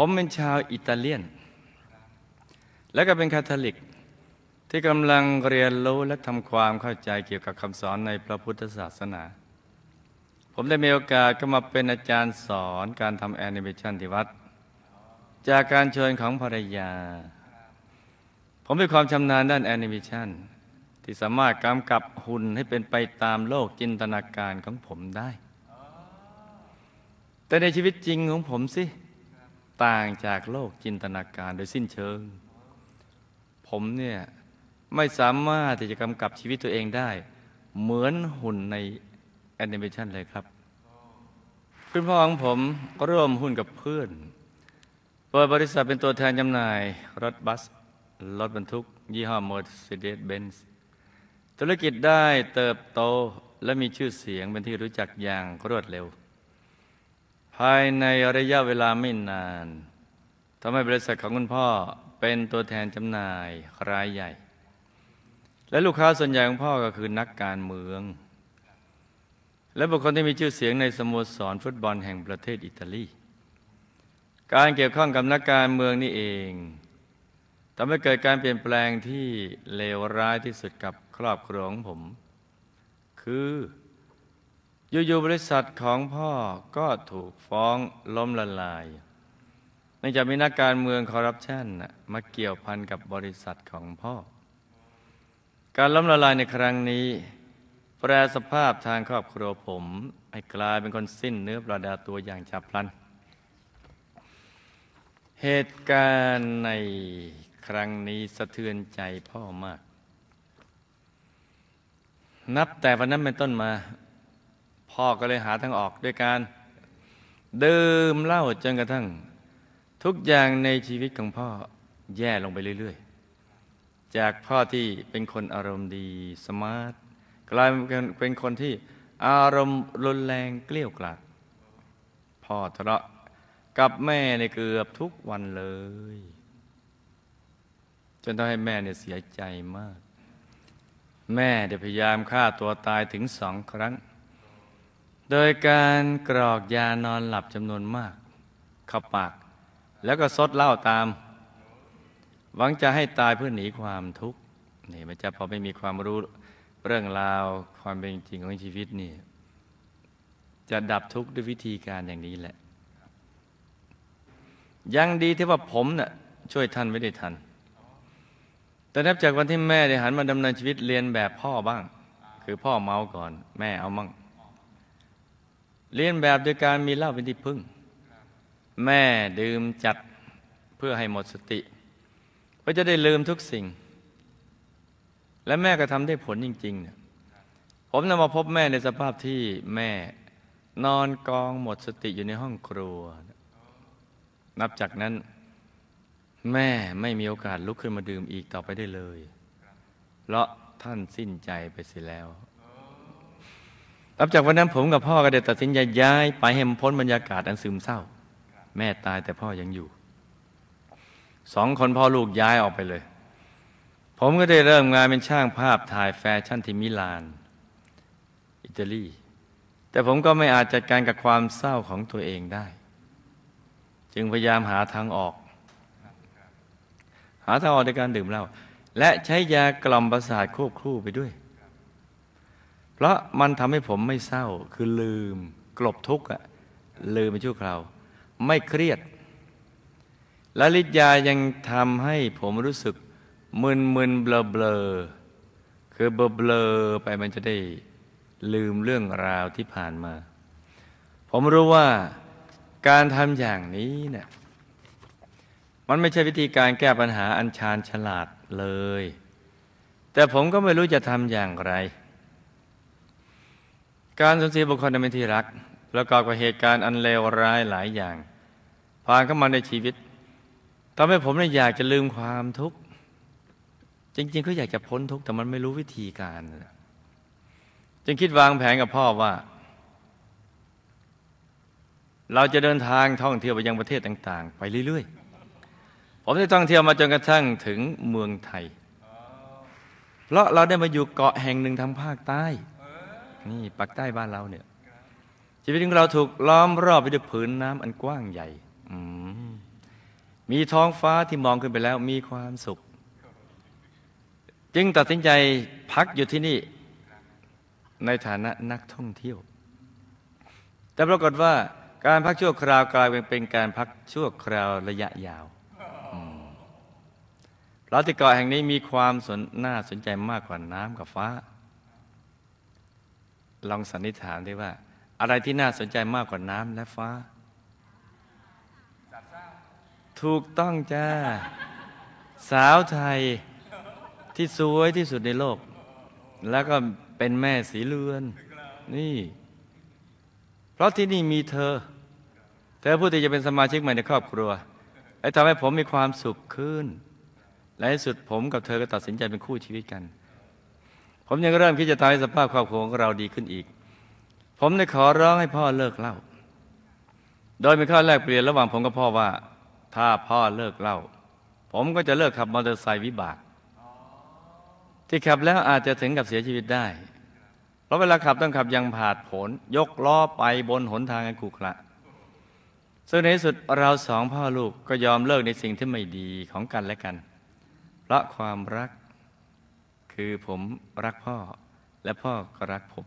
ผมเป็นชาวอิตาเลียน และก็เป็นคาทอลิก ที่กำลังเรียนรู้และทำความเข้าใจเกี่ยวกับคำสอนในพระพุทธศาสนา ผมได้มีโอกาสก็มาเป็นอาจารย์สอนการทำแอนิเมชันที่วัด จากการเชิญของภรรยา ผมมีความชำนาญด้านแอนิเมชันที่สามารถกำกับหุ่นให้เป็นไปตามโลกจินตนาการของผมได้ แต่ในชีวิตจริงของผมสิ ต่างจากโลกจินตนาการโดยสิ้นเชิง ผมเนี่ยไม่สามารถที่จะกำกับชีวิตตัวเองได้ เหมือนหุ่นในแอนิเมชันเลยครับ คุณพ่อของผมร่วมหุ้นกับเพื่อนเปิดบริษัทเป็นตัวแทนจำหน่าย รถบัส รถบรรทุก ยี่ห้อ Mercedes-Benz ธุรกิจได้เติบโตและมีชื่อเสียงเป็นที่รู้จักอย่างรวดเร็ว ภายในระยะเวลาไม่นานทำให้บริษัทของคุณพ่อเป็นตัวแทนจำหน่ายรายใหญ่ และลูกค้าส่วนใหญ่ของพ่อก็คือนักการเมือง และบุคคลที่มีชื่อเสียงในสโมสรฟุตบอลแห่งประเทศอิตาลี การเกี่ยวข้องกับนักการเมืองนี่เองทำให้เกิดการเปลี่ยนแปลงที่เลวร้ายที่สุดกับครอบครัวของผม คือ อยู่ๆบริษัทของพ่อก็ถูกฟ้องล้มละลายเนื่องจากมีนักการเมืองคอร์รัปชันมาเกี่ยวพันกับบริษัทของพ่อ การล้มละลายในครั้งนี้ แปรสภาพทางครอบครัวผม ให้กลายเป็นคนสิ้นเนื้อประดาตัวอย่างฉับพลัน เหตุการณ์ในครั้งนี้สะเทือนใจพ่อมาก นับแต่วันนั้นเป็นต้นมา พ่อก็เลยหาทางออกด้วยการดื่มเหล้าจนกระทั่ง ทุกอย่างในชีวิตของพ่อแย่ลงไปเรื่อย ๆ จากพ่อที่เป็นคนอารมณ์ดีสมาร์ทกลายเป็นคนที่อารมณ์รุนแรงเกลี้ยวกล่อมพ่อทะเลาะกับแม่ในเกือบทุกวันเลย จนทำให้แม่เนี่ยเสียใจมาก แม่เดี๋ยพยายามฆ่าตัวตายถึงสองครั้ง โดยการกรอกยานอนหลับจำนวนมากเข้าปาก แล้วก็ซดเหล้าตาม หวังจะให้ตายเพื่อหนีความทุกข์นี่มันจะพอไม่มีความรู้เรื่องราวความเป็นจริงของชีวิตนี่จะดับทุกข์ด้วยวิธีการอย่างนี้แหละ ยังดีที่ว่าผมเนะ่ะช่วยท่านไม่ได้ทัน แต่นับจากวันที่แม่ได้หันมาดำเนินชีวิตเรียนแบบพ่อบ้าง คือพ่อเมาก่อน แม่เอามั่ง เรียนแบบโดยการมีเหล้าเป็นที่พึ่ง แม่ดื่มจัดเพื่อให้หมดสติเพื่อจะได้ลืมทุกสิ่ง และแม่ก็ทำได้ผลจริงๆเนี่ยผมนำมาพบแม่ในสภาพที่แม่นอนกองหมดสติอยู่ในห้องครัว นับจากนั้น แม่ไม่มีโอกาสลุกขึ้นมาดื่มอีกต่อไปได้เลย เพราะท่านสิ้นใจไปเสียแล้ว หลังจากวันนั้นผมกับพ่อก็ได้ตัดสินใจย้ายไปให้มันพ้นบรรยากาศอันซึมเศร้า แม่ตายแต่พ่อยังอยู่สองคนพ่อลูกย้ายออกไปเลย ผมก็ได้เริ่มงานเป็นช่างภาพถ่ายแฟชั่นที่มิลาน อิตาลี แต่ผมก็ไม่อาจจัดการกับความเศร้าของตัวเองได้ จึงพยายามหาทางออก หาทางออกในการดื่มเหล้าและใช้ยากล่อมประสาทควบคู่ไปด้วย เพราะมันทำให้ผมไม่เศร้า คือลืม กลบทุกข์อะลืมไปชั่วคราว ไม่เครียด และฤทธิ์ยายังทำให้ผมรู้สึกมึนมึนเบลอเบลอคือเบลอเบลอไปมันจะได้ลืมเรื่องราวที่ผ่านมา ผมรู้ว่าการทำอย่างนี้เนี่ยมันไม่ใช่วิธีการแก้ปัญหาอันชาญฉลาดเลย แต่ผมก็ไม่รู้จะทำอย่างไร การสูญเสียบุคคลที่เป็นที่รัก ประกอบกับเหตุการณ์อันเลวร้ายหลายอย่าง ผ่านเข้ามาในชีวิตทำให้ผมเนี่ยอยากจะลืมความทุกข์ จริง ๆ ก็อยากจะพ้นทุกข์แต่มันไม่รู้วิธีการ จึงคิดวางแผนกับพ่อว่า เราจะเดินทางท่องเที่ยวไปยังประเทศต่าง ๆ ไปเรื่อย ๆ ผมได้ท่องเที่ยวมาจนกระทั่งถึงเมืองไทย เพราะเราได้มาอยู่เกาะแห่งหนึ่งทางภาคใต้ นี่ปากใต้บ้านเราเนี่ย ชีวิตของเราถูกล้อมรอบไปด้วยผืนน้ำอันกว้างใหญ่มมีท้องฟ้าที่มองขึ้นไปแล้วมีความสุข จึงตัดสินใจพักอยู่ที่นี่ ในฐานะนักท่องเที่ยว แต่ปรากฏว่าการพักชั่วคราวกลายเป็นการพักชั่วคราวระยะยาวเราะที่เกาะแห่งนี้มีความสนน่าสนใจมากกว่าน้ำกับฟ้า ลองสันนิษฐานได้ว่า อะไรที่น่าสนใจมากกว่าน้ำและฟ้า ถูกต้องจ้า สาวไทยที่สวยที่สุดในโลก แล้วก็เป็นแม่สีเลือน นี่ เพราะที่นี่มีเธอ เธอผู้ที่จะเป็นสมาชิกใหม่ในครอบครัวไอ้ทำให้ผมมีความสุขขึ้น และในสุดผมกับเธอก็ตัดสินใจเป็นคู่ชีวิตกัน ผมยังเริ่มคิดจะทำให้สภาพครอบครัวของเราดีขึ้นอีก ผมได้ขอร้องให้พ่อเลิกเล้าโดยมีข้อแลกเปลี่ยนระหว่างผมกับพ่อว่า ถ้าพ่อเลิกเล้าผมก็จะเลิกขับมอเตอร์ไซค์วิบาก ที่ขับแล้วอาจจะถึงกับเสียชีวิตได้ เพราะเวลาขับต้องขับยังผาดผล ยกล้อไปบนหนทางอันขรุขระซึ่งในที่สุดเราสองพ่อลูกก็ยอมเลิกในสิ่งที่ไม่ดีของกันและกัน เพราะความรัก คือผมรักพ่อ และพ่อก็รักผม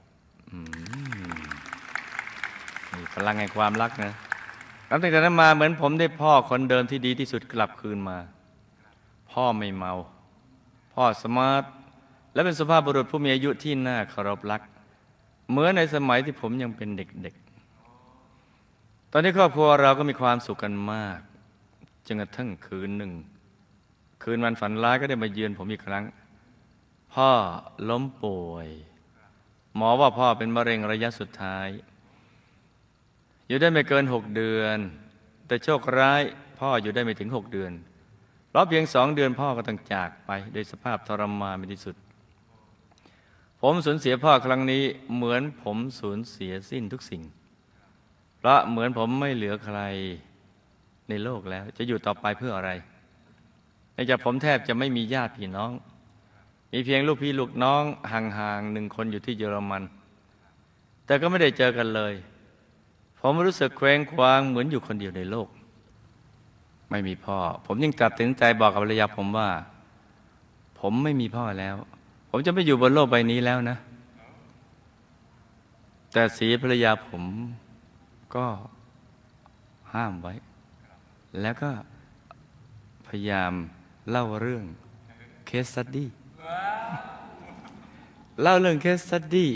นี่พลังแห่งความรักนะตั้งแต่นั้นมาเหมือนผมได้พ่อคนเดิมที่ดีที่สุดกลับคืนมา พ่อไม่เมา พ่อสมาร์ทและเป็นสุภาพบุรุษผู้มีอายุที่น่าเคารพรัก เหมือนในสมัยที่ผมยังเป็นเด็กๆ ตอนนี้ครอบครัวเราก็มีความสุขกันมากจนกระทั่งคืนหนึ่ง คืนวันฝันร้ายก็ได้มาเยือนผมอีกครั้ง พ่อล้มป่วย หมอว่าพ่อเป็นมะเร็งระยะสุดท้าย อยู่ได้ไม่เกินหกเดือน แต่โชคร้ายพ่ออยู่ได้ไม่ถึงหกเดือนราะเพียงสองเดือนพ่อก็ต้องจากไปโดยสภาพทรมานในที่สุด ผมสูญเสียพ่อครั้งนี้เหมือนผมสูญเสียสิ้นทุกสิ่ง เพราะเหมือนผมไม่เหลือใครในโลกแล้ว จะอยู่ต่อไปเพื่ออะไรในจากผมแทบจะไม่มีญาติพี่น้อง มีเพียงลูกพี่ลูกน้องห่างๆหนึ่งคนอยู่ที่เยอรมัน แต่ก็ไม่ได้เจอกันเลย ผมรู้สึกเคว้งคว้างเหมือนอยู่คนเดียวในโลก ไม่มีพ่อ ผมยิ่งตัดสินใจบอกกับภรรยาผมว่า ผมไม่มีพ่อแล้ว ผมจะไม่อยู่บนโลกใบนี้แล้วนะ แต่สีภรรยาผมก็ห้ามไว้ แล้วก็พยายามเล่าเรื่องเคสตัดดี้ เล่าเรื่องเคสตดี้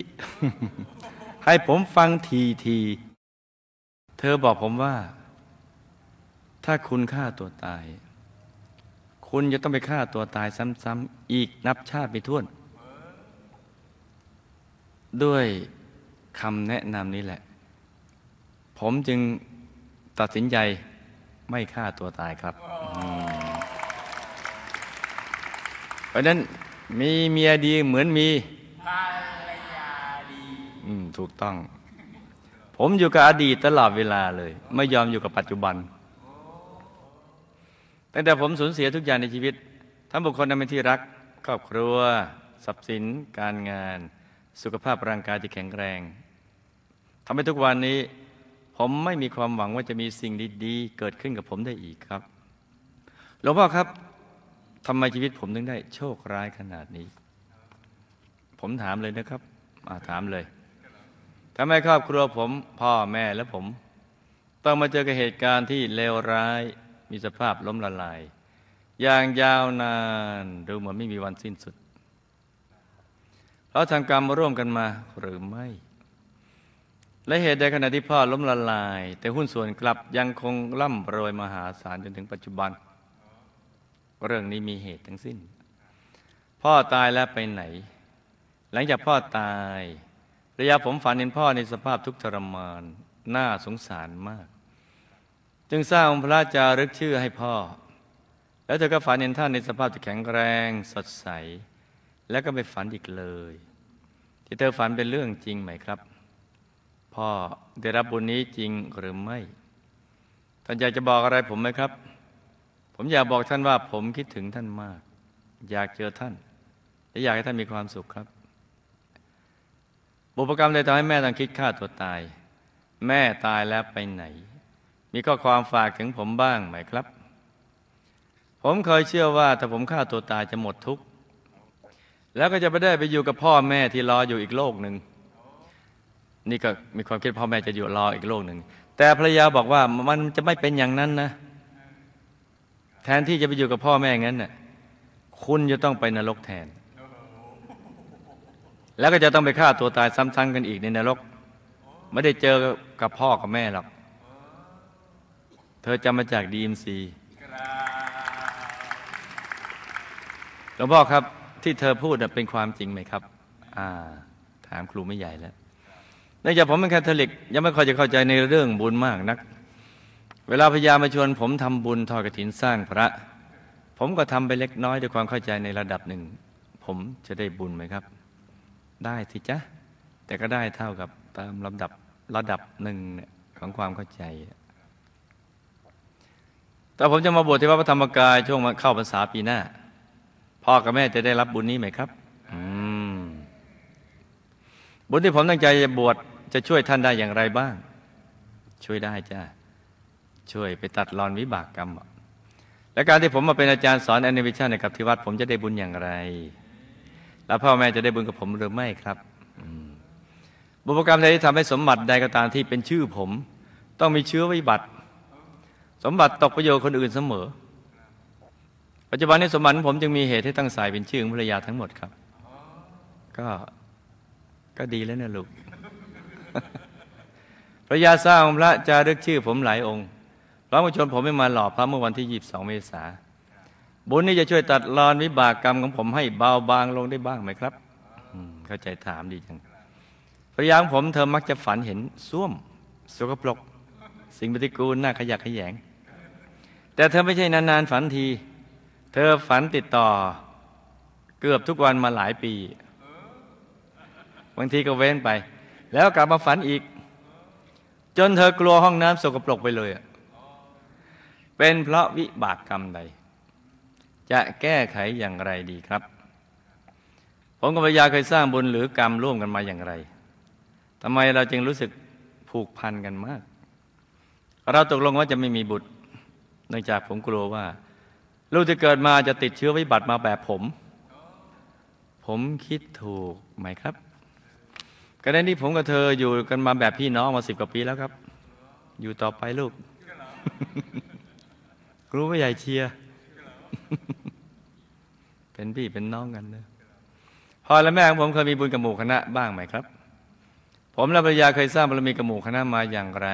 ให้ผมฟังทีที เธอบอกผมว่า ถ้าคุณฆ่าตัวตาย คุณจะต้องไปฆ่าตัวตายซ้ำๆอีกนับชาติไปท่วน ด้วยคำแนะนำนี้แหละ ผมจึงตัดสินใจไม่ฆ่าตัวตายครับ เพราะนั้นมีเมียดีเหมือนมี ถูกต้อง ผมอยู่กับอดีตตลอดเวลาเลย ไม่ยอมอยู่กับปัจจุบันตั้งแต่ผมสูญเสียทุกอย่างในชีวิต ทั้งบุคคลนั้นเป็นที่รัก ครอบครัว ทรัพย์สิน การงาน สุขภาพร่างกายที่แข็งแรงทำให้ทุกวันนี้ ผมไม่มีความหวังว่าจะมีสิ่งดีๆ เกิดขึ้นกับผมได้อีกครับหลวงพ่อครับทำไมชีวิตผมถึงได้ โชคร้ายขนาดนี้ ผมถามเลยนะครับมาถามเลย ทำไมครอบครัวผมพ่อแม่และผม ต้องมาเจอกับเหตุการณ์ที่เลวร้าย มีสภาพล้มละลาย อย่างยาวนานดูเหมือนไม่มีวันสิ้นสุด เพราะทำกรรมร่วมกันมาหรือไม่ และเหตุใดขณะที่พ่อล้มละลาย แต่หุ้นส่วนกลับยังคงร่ำรวยมหาศาลจนถึงปัจจุบัน เรื่องนี้มีเหตุทั้งสิ้น พ่อตายแล้วไปไหน หลังจากพ่อตาย ระยะผมฝันเห็นพ่อในสภาพทุกข์ทรมานน่าสงสารมาก จึงสร้างองค์พระจารึกชื่อให้พ่อ แล้วเธอก็ฝันเห็นท่านในสภาพที่แข็งแรงสดใส แล้วก็ไม่ฝันอีกเลย ที่เธอฝันเป็นเรื่องจริงไหมครับ พ่อได้รับบุญนี้จริงหรือไม่ท่านอยากจะบอกอะไรผมไหมครับ ผมอยากบอกท่านว่าผมคิดถึงท่านมาก อยากเจอท่านและอยากให้ท่านมีความสุขครับ บุพกรรมเลยทำให้แม่ต้องคิดฆ่าตัวตาย แม่ตายแล้วไปไหน มีข้อความฝากถึงผมบ้างไหมครับ ผมเคยเชื่อว่าถ้าผมฆ่าตัวตายจะหมดทุกข์แล้วก็จะไปได้ไปอยู่กับพ่อแม่ที่รออยู่อีกโลกหนึ่งนี่ก็มีความคิดพ่อแม่จะอยู่รออีกโลกหนึ่งแต่ภรรยาบอกว่ามันจะไม่เป็นอย่างนั้นนะแทนที่จะไปอยู่กับพ่อแม่งั้นน่ะคุณจะต้องไปนรกแทน แล้วก็จะต้องไปฆ่าตัวตายซ้ำๆกันอีกในนรก ไม่ได้เจอกับพ่อกับแม่หรอก เธอจำมาจากดีเอ็มซีหลวงพ่อครับที่เธอพูดเป็นความจริงไหมครับ อ่า ถามครูไม่ใหญ่แล้วเนื่องจากผมเป็นแคทอลิก ยังไม่ค่อยจะเข้าใจในเรื่องบุญมากนัก เวลาพยามาชวนผมทำบุญทอดกระถินสร้างพระ ผมก็ทำไปเล็กน้อยด้วยความเข้าใจในระดับหนึ่ง ผมจะได้บุญไหมครับ ได้สิจ๊ะ แต่ก็ได้เท่ากับตามลำดับระดับหนึ่งของความเข้าใจ แต่ผมจะมาบวชที่วัดพระธรรมกายช่วงเข้าพรรษาปีหน้า พ่อกับแม่จะได้รับบุญนี้ไหมครับ บุญที่ผมตั้งใจจะบวชจะช่วยท่านได้อย่างไรบ้าง ช่วยได้จ้าช่วยไปตัดรอนวิบากกรรมและการที่ผมมาเป็นอาจารย์สอนแอนิเมชันในกับที่วัดผมจะได้บุญอย่างไร แล้วพ่อแม่จะได้บุญกับผมหรือไม่ครับบุพกรรมใดที่ทำให้สมบัติใดก็ตามที่เป็นชื่อผม ต้องมีเชื้อวิบัติ สมบัติตกประโยชน์คนอื่นเสมอ ปัจจุบันนี้สมบัติผมจึงมีเหตุให้ตั้งสายเป็นชื่อของภรรยาทั้งหมดครับ ก็ก็ดีแล้วนะลูกภรรยาสร้างพระจารึกชื่อผมหลายองค์พระมชนผมไม่มาหล่อพระเมื่อวันที่ 22 เมษายน บุญนี้จะช่วยตัดรอนวิบากกรรมของผมให้เบาบางลงได้บ้างไหมครับเข้าใจถามดีจังภรรยาของผมเธอมักจะฝันเห็นส้วมสกปรก สิ่งปฏิกูลน่าขยักขยง แต่เธอไม่ใช่นานๆฝันที เธอฝันติดต่อ เกือบทุกวันมาหลายปี บางทีก็เว้นไป แล้วกลับมาฝันอีก จนเธอกลัวห้องน้ำสกปรกไปเลย เป็นเพราะวิบากกรรมใด จะแก้ไขอย่างไรดีครับ ผมกับภรรยาเคยสร้างบุญหรือกรรมร่วมกันมาอย่างไรทำไมเราจึงรู้สึกผูกพันกันมาก เราตกลงว่าจะไม่มีบุตรเนื่องจากผมกลัวว่า ลูกจะเกิดมาจะติดเชื้อวิบัติมาแบบผม ผมคิดถูกไหมครับกรณีที่ผมกับเธออยู่กันมาแบบพี่น้องมาสิบกว่าปีแล้วครับ อยู่ต่อไปลูก รู้ว่าใหญ่เชียร์ เป็นพี่เป็นน้องกันนะพ่อและแม่ของผมเคยมีบุญกับหมู่คณะบ้างไหมครับ ผมและภรรยาเคยสร้างบารมีกับหมู่คณะมาอย่างไร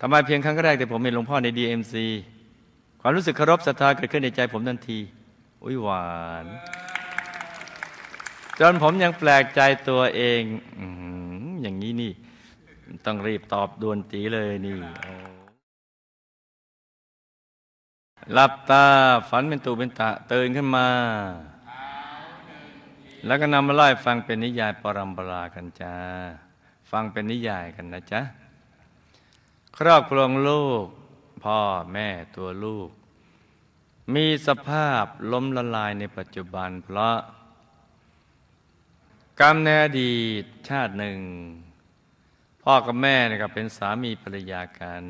ทำไมเพียงครั้งแรกแต่ผมเห็นหลวงพ่อในดีเอ็มซีความรู้สึกเคารพศรัทธาเกิดขึ้นในใจผมทันที อุ้ยหวานจนผมยังแปลกใจตัวเอง อย่างนี้นี่ ต้องรีบตอบดวนตีเลยนี่ หลับตาฝันเป็นตูเป็นตะตื่นขึ้นมา แล้วก็นำมาไล่ฟังเป็นนิยายปรัมปรากันจ้าฟังเป็นนิยายกันนะจ๊ะครอบครองลูก พ่อแม่ตัวลูก มีสภาพล้มละลายในปัจจุบัน เพราะ กรรมในอดีตชาติหนึ่ง พ่อกับแม่เนี่ยก็เป็นสามีภรรยากัน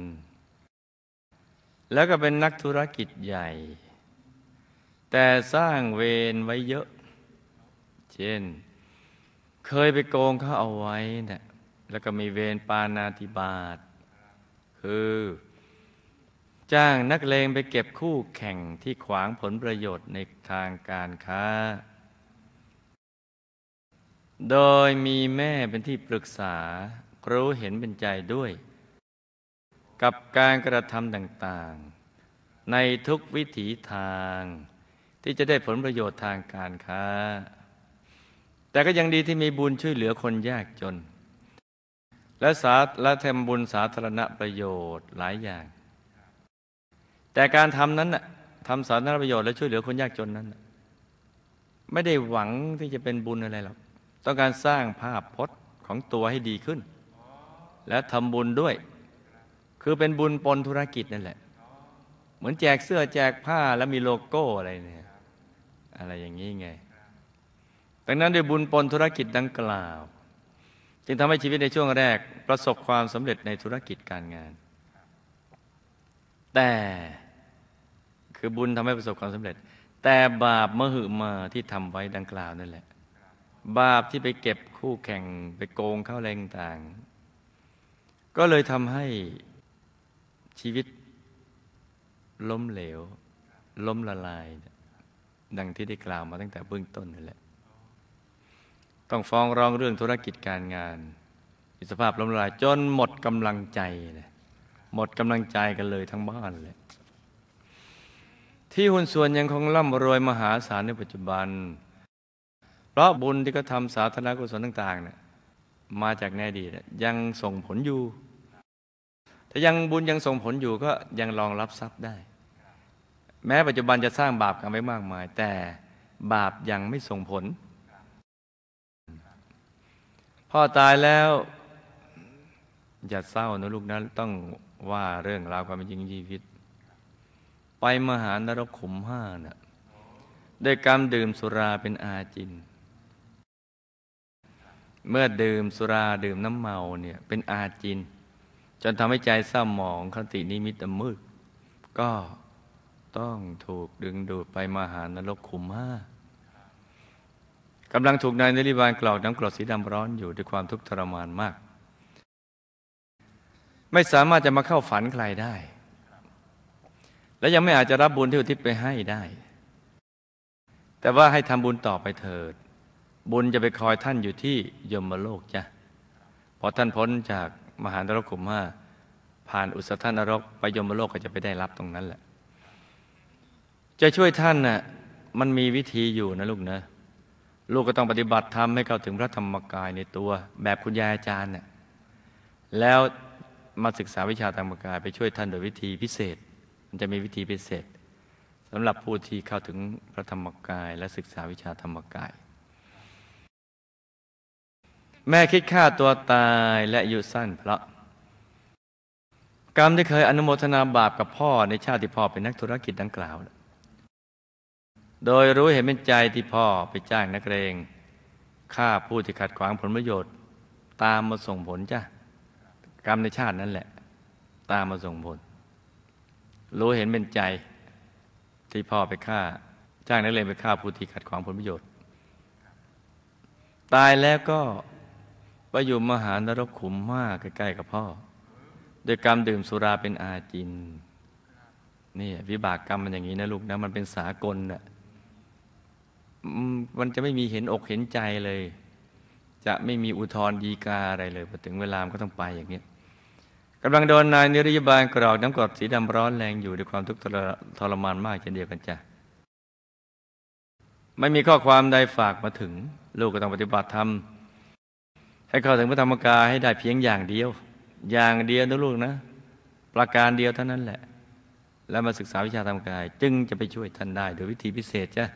แล้วก็เป็นนักธุรกิจใหญ่ แต่สร้างเวรไว้เยอะ เช่น เคยไปโกงเขาเอาไว้เนะี่ยแล้วก็มีเวรปานาติบาต คือ จ้างนักเลงไปเก็บคู่แข่งที่ขวางผลประโยชน์ในทางการค้า โดยมีแม่เป็นที่ปรึกษารู้เห็นเป็นใจด้วย กับการกระทำต่างๆ ในทุกวิถีทาง ที่จะได้ผลประโยชน์ทางการค้า แต่ก็ยังดีที่มีบุญช่วยเหลือคนยากจน และสาและทำบุญสาธารณประโยชน์หลายอย่าง แต่การทำนั้นน่ะทำสาธารณประโยชน์และช่วยเหลือคนยากจนนั้น ไม่ได้หวังที่จะเป็นบุญอะไรหรอกต้องการสร้างภาพพจน์ของตัวให้ดีขึ้น และทำบุญด้วย คือเป็นบุญปนธุรกิจนั่นแหละ เหมือนแจกเสื้อแจกผ้าแล้วมีโลโก้อะไรเนี่ยอะไรอย่างนี้ไงดังนั้นด้วยบุญปนธุรกิจดังกล่าว จึงทำให้ชีวิตในช่วงแรกประสบความสำเร็จในธุรกิจการงาน แต่คือบุญทำให้ประสบความสำเร็จ แต่บาปมหึมาที่ทำไว้ดังกล่าวนั่นแหละ บาปที่ไปเก็บคู่แข่งไปโกงเข้าแรงต่าง ก็เลยทำให้ ชีวิต ล้มเหลว ล้มละลาย ดังที่ได้กล่าวมาตั้งแต่เบื้องต้นนั่นแหละ ต้องฟ้องร้องเรื่องธุรกิจการงานอิสภาพล้มละลายจนหมดกำลังใจเลยหมดกำลังใจกันเลยทั้งบ้านเลย ที่หุ้นส่วนยังคงร่ำรวยมหาศาลในปัจจุบัน เพราะบุญที่เขาทำสาธารณกุศลต่างๆเนี่ยมาจากแน่ดียังส่งผลอยู่ ถ้ายังบุญยังส่งผลอยู่ก็ยังรองรับทรัพย์ได้ แม้ปัจจุบันจะสร้างบาปกันไว้มากมาย แต่บาปยังไม่ส่งผล พ่อตายแล้ว อย่าเศร้านะลูกนะต้องว่าเรื่องราวความจริงชีวิต ไปมหานรกขุมห้านะ่ะด้วยกรรมดื่มสุราเป็นอาจิน เมื่อดื่มสุราดื่มน้ำเมาเนี่ยเป็นอาจิน จนทำให้ใจเศร้าหมองคตินิมิตมืด ก็ต้องถูกดึงดูดไปมาหานรกขุมห้ากำลังถูกนายนริบาลกล่าวน้ำกรดสีดำร้อนอยู่ด้วยความทุกข์ทรมานมาก ไม่สามารถจะมาเข้าฝันใครได้ และยังไม่อาจจะรับบุญที่อุทิศไปให้ได้ แต่ว่าให้ทำบุญต่อไปเถิด บุญจะไปคอยท่านอยู่ที่ยมโลกจ้ะพอท่านพ้นจาก มหานรกขุมห้าผ่านอุสธานรกไปยมโลกก็จะไปได้รับตรงนั้นแหละ จะช่วยท่านน่ะมันมีวิธีอยู่นะลูกนะลูกก็ต้องปฏิบัติธรรมให้เข้าถึงพระธรรมกายในตัว แบบคุณยายอาจารย์เนี่ยแล้วมาศึกษาวิชาธรรมกายไปช่วยท่านโดยวิธีพิเศษ มันจะมีวิธีพิเศษสำหรับผู้ที่เข้าถึงพระธรรมกายและศึกษาวิชาธรรมกาย แม่คิดฆ่าตัวตายและอายุสั้นเพราะ กรรมที่เคยอนุโมทนาบาปกับพ่อในชาติที่พ่อเป็นนักธุรกิจดังกล่าว โดยรู้เห็นเป็นใจที่พ่อไปจ้างนักเรงฆ่าผู้ที่ขัดขวางผลประโยชน์ ตามมาส่งผลจ้ะกรรมในชาตินั่นแหละ ตามมาส่งผล รู้เห็นเป็นใจที่พ่อไปฆ่า จ้างนักเรงไปฆ่าผู้ที่ขัดขวางผลประโยชน์ ตายแล้วก็ ไปอยู่มหานรกขุมมากใกล้ๆกับพ่อ โดยกรรมดื่มสุราเป็นอาจินนี่วิบากกรรมมันอย่างนี้นะลูกนะมันเป็นสากลนะ่ะมันจะไม่มีเห็นอกเห็นใจเลย จะไม่มีอุทธรดีกาอะไรเลยพอถึงเวลามันก็ต้องไปอย่างนี้กำลังโดนนายนิรยบาลกรอกน้ำกรดสีดำร้อนแรงอยู่ด้วยความทุกข์ทรมานมากเช่นเดียวกันจ้ะไม่มีข้อความใดฝากมาถึง ลูกก็ต้องปฏิบัติธรรม ให้เข้าถึงพระธรรมกายให้ได้เพียงอย่างเดียว อย่างเดียวนะลูกนะ ประการเดียวเท่านั้นแหละ แล้วมาศึกษาวิชาธรรมกาย จึงจะไปช่วยท่านได้ โดยวิธีพิเศษจ้ะ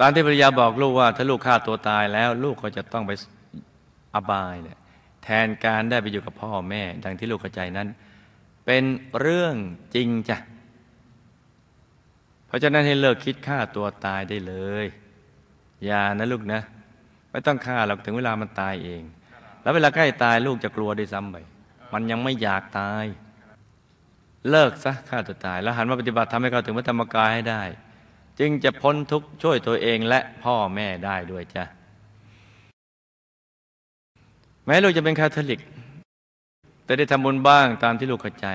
ตามที่ภรรยาบอกลูกว่า ถ้าลูกฆ่าตัวตายแล้ว ลูกก็จะต้องไปอบายเนี่ยแทนการได้ไปอยู่กับพ่อแม่ ดังที่ลูกเข้าใจนั้น เป็นเรื่องจริงจ้ะเพราะฉะนั้นให้เลิกคิดฆ่าตัวตายได้เลย อย่านะลูกนะ ไม่ต้องฆ่าหรอกถึงเวลามันตายเอง แล้วเวลาใกล้ตายลูกจะกลัวด้วยซ้ำไปมันยังไม่อยากตาย เลิกซะฆ่าตัวตาย แล้วหันมาปฏิบัติทำให้เขาถึงพระธรรมกายให้ได้ จึงจะพ้นทุกข์ช่วยตัวเองและพ่อแม่ได้ด้วยจ้ะแม้ลูกจะเป็นคาทอลิก แต่ได้ทำบุญบ้างตามที่ลูกเข้าใจ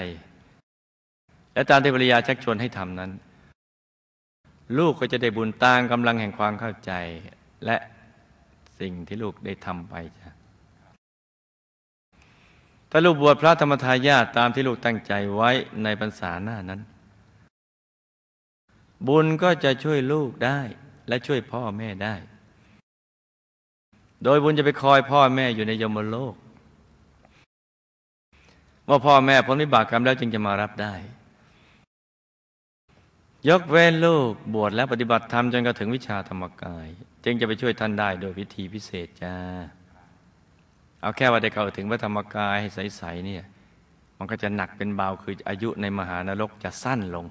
และตามที่ภรรยาชักชวนให้ทำนั้น ลูกก็จะได้บุญตามกำลังแห่งความเข้าใจ และ สิ่งที่ลูกได้ทำไปจ้ะถ้าลูกบวชพระธรรมทายาทตามที่ลูกตั้งใจไว้ในพรรษาหน้านั้น บุญก็จะช่วยลูกได้และช่วยพ่อแม่ได้ โดยบุญจะไปคอยพ่อแม่อยู่ในยมโลกว่าพ่อแม่พ้นวิบากกรรมแล้วจึงจะมารับได้ ยกเว้นลูกบวชแล้วปฏิบัติธรรมจนกระถึงวิชาธรรมกาย จึงจะไปช่วยท่านได้โดยวิธีพิเศษจ้า เอาแค่ว่าได้เข้าถึงพระธรรมกายให้ใสๆเนี่ย มันก็จะหนักเป็นเบาคืออายุในมหานรกจะสั้นลง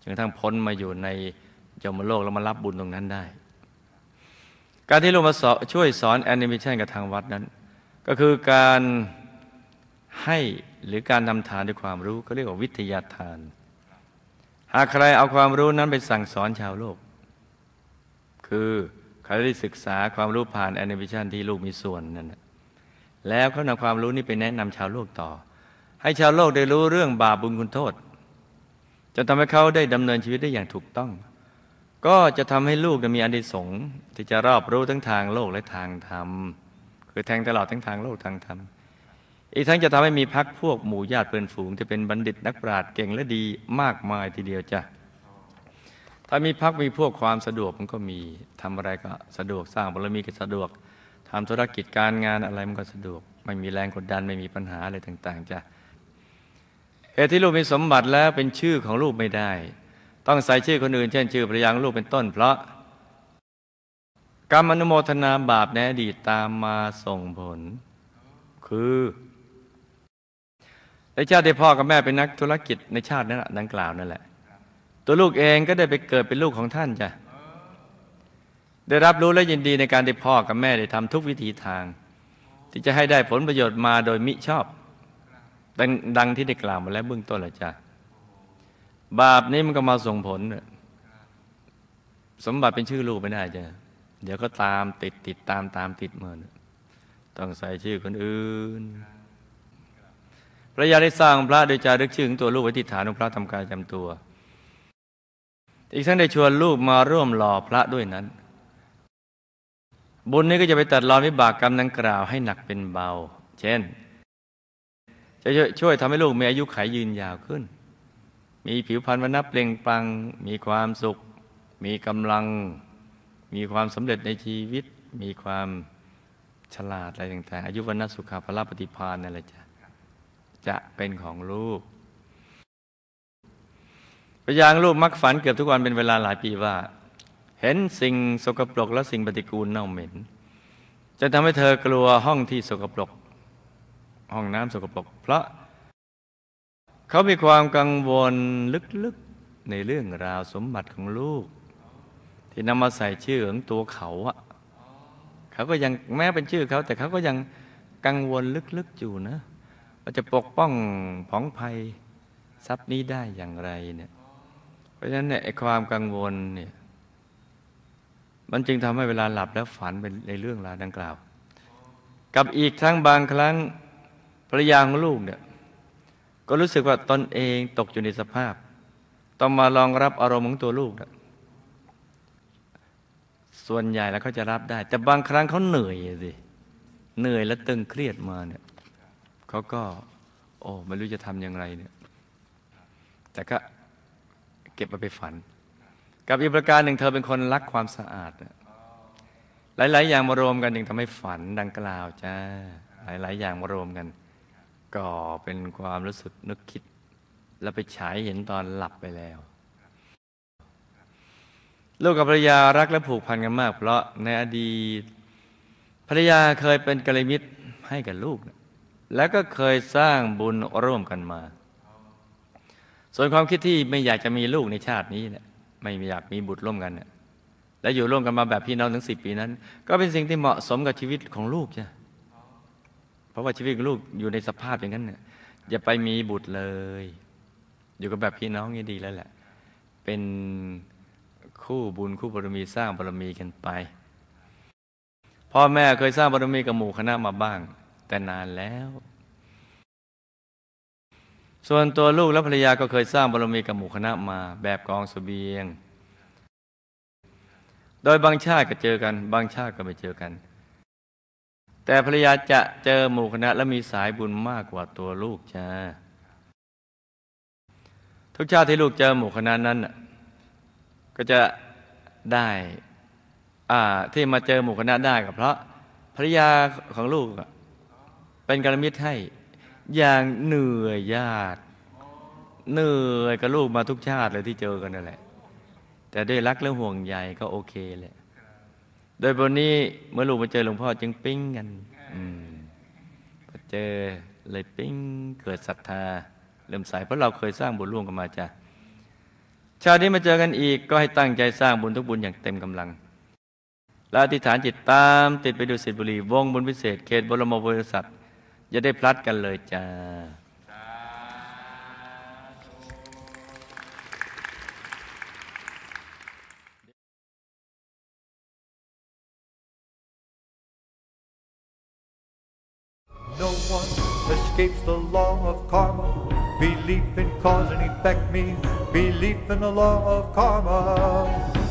จนกระทั่งพ้นมาอยู่ในยมโลกแล้วมารับบุญตรงนั้นได้ การที่ลงมาช่วยสอนแอนิเมชันกับทางวัดนั้น ก็คือการให้หรือการนำทานด้วยความรู้ก็เรียกว่าวิทยาทาน หากใครเอาความรู้นั้นไปสั่งสอนชาวโลก คือใครได้ศึกษาความรู้ผ่านแอนิเมชันที่ลูกมีส่วนนั่นแล้วเขานำความรู้นี้ไปแนะนำชาวโลกต่อ ให้ชาวโลกได้รู้เรื่องบาปบุญคุณโทษ จะทำให้เขาได้ดำเนินชีวิตได้อย่างถูกต้อง ก็จะทำให้ลูกมีอันดีสงที่จะรอบรู้ทั้งทางโลกและทางธรรม คือแทงตลอดทั้งทางโลกทางธรรมอีกทั้งจะทำให้มีพักพวกหมู่ญาติเพื่อนฝูงที่เป็นบัณฑิตนักปราชญ์เก่งและดีมากมายทีเดียวจ้ะ ถ้ามีพักมีพวกความสะดวกมันก็มีทำอะไรก็สะดวกสร้างบารมีก็สะดวกทำธุรกิจการงานอะไรมันก็สะดวก ไม่มีแรงกดดันไม่มีปัญหาอะไรต่างๆจ้ะเหตุที่ลูกมีสมบัติแล้วเป็นชื่อของลูกไม่ได้ ต้องใส่ชื่อคนอื่น เช่นชื่อภรรยาลูกเป็นต้น เพราะกรรมอนุโมทนาบาปในอดีตตามมาส่งผล คือในชาติที่พ่อกับแม่เป็นนักธุรกิจในชาตินั้นดังกล่าวนั่นแหละ ตัวลูกเองก็ได้ไปเกิดเป็นลูกของท่านจ้ะได้รับรู้และยินดีในการที่พ่อกับแม่ได้ทำทุกวิธีทาง ที่จะให้ได้ผลประโยชน์มาโดยมิชอบ ดังดังที่ได้กล่าวมาแล้วเบื้องต้นและจ้ะบาปนี้มันก็มาส่งผล สมบัติเป็นชื่อลูกไม่ได้จ้ะเดี๋ยวก็ตามติดติดตามตามติดเมาต้องใส่ชื่อคนอื่นพระยาได้สร้างพระโดยจารึกชื่อของตัวลูกไว้ที่ฐานของพระทำการจำตัว อีกทั้งได้ชวนลูกมาร่วมหล่อพระด้วยนั้น บุญนี้ก็จะไปตัดรอนวิบากกรรมดังกล่าวให้หนักเป็นเบา เช่น จะช่วยทำให้ลูกมีอายุขัยยืนยาวขึ้น มีผิวพรรณวันนับเปล่งปลัง มีความสุข มีกำลัง มีความสำเร็จในชีวิต มีความฉลาดอะไรต่างๆ อายุวันนสุขาภละปฏิพานนั่นแหละจะจะเป็นของลูก พยางลูกมักฝันเกือบทุกวันเป็นเวลาหลายปีว่า เห็นสิ่งสกปรกและสิ่งปฏิกูลเน่าเหม็น จะทำให้เธอกลัวห้องที่สกปรก ห้องน้ำสกปรก เพราะ เขามีความกังวลลึกๆในเรื่องราวสมบัติของลูก ที่นำมาใส่ชื่อของตัวเขาอะเขาก็ยังแม้เป็นชื่อเขา แต่เขาก็ยังกังวลลึกๆอยู่นะว่าจะปกป้องผองภัยทรัพย์นี้ได้อย่างไรเนี่ย เพราะฉะนั้นเนี่ยความกังวลเนี่ยมันจึงทำให้เวลาหลับแล้วฝันเป็นในเรื่องราวดังกล่าว กับอีกทั้งบางครั้งภรรยาของลูกเนี่ยก็รู้สึกว่าตนเองตกอยู่ในสภาพ ต้องมารองรับอารมณ์ของตัวลูกส่วนใหญ่แล้วเขาจะรับได้ แต่บางครั้งเขาเหนื่อยสิเหนื่อยและตึงเครียดมาเนี่ยเขาก็ โอ้ไม่รู้จะทำอย่างไรเนี่ย แต่ก็ เก็บมาไปฝัน กับอีกประการหนึ่งเธอเป็นคนรักความสะอาด หลาย ๆ อย่างมารวมกันจึงทำให้ฝันดังกล่าวจ้าหลาย ๆ อย่างมารวมกัน ก็เป็นความรู้สึกนึกคิด แล้วไปฉายเห็นตอนหลับไปแล้ว ลูกกับภรรยารักและผูกพันกันมาก เพราะในอดีตภรรยาเคยเป็นกัลยาณมิตรให้กับลูก แล้วก็เคยสร้างบุญร่วมกันมา ส่วนความคิดที่ไม่อยากจะมีลูกในชาตินี้เนี่ยไม่อยากมีบุตรร่วมกันเนี่ยและอยู่ร่วมกันมาแบบพี่น้องถึงสิปีนั้น ก็เป็นสิ่งที่เหมาะสมกับชีวิตของลูกใช่เพราะว่าชีวิตของลูกอยู่ในสภาพอย่างนั้นเนี่ยอย่าไปมีบุตรเลย อยู่กับแบบพี่น้องนี่ดีแล้วแหละ เป็นคู่บุญคู่บารมีสร้างบารมีกันไปพ่อแม่เคยสร้างบารมีกับหมู่คณะมาบ้าง แต่นานแล้ว ส่วนตัวลูกและภรรยาก็เคยสร้างบารมีกับหมู่คณะมาแบบกองสเสบียง โดยบางชาติก็เจอกัน บางชาติก็ไม่เจอกัน แต่ภรรยาจะเจอหมู่คณะและมีสายบุญมากกว่าตัวลูกจ้าทุกชาติที่ลูกเจอหมู่คณะนั้นก็จะได้อ่าที่มาเจอหมู่คณะได้ก็เพราะภรรยาของลูกเป็นกรมิตรให้ อย่างเหนื่อยยากเหนื่อยกับลูกมาทุกชาติเลยที่เจอกันนั่นแหละ แต่ด้วยรักและห่วงใยก็โอเคแหละ โดยบนนี้เมื่อลูกมาเจอหลวงพ่อจึงปิ้งกันอืมพอเจอเลยปิ้งเกิดศรัทธาเริ่มใสเพราะเราเคยสร้างบุญร่วมกันมาจ้ะชาตินี้มาเจอกันอีกก็ให้ตั้งใจสร้างบุญทุกบุญอย่างเต็มกำลังและอธิษฐานจิตตาม ติดไปดูสิบุรีวงบุญพิเศษเขตบรมบริษัท จะได้พลัดกันเลยจ้า No one escapes the law of karma. Belief in cause and effect means belief in the law of karma.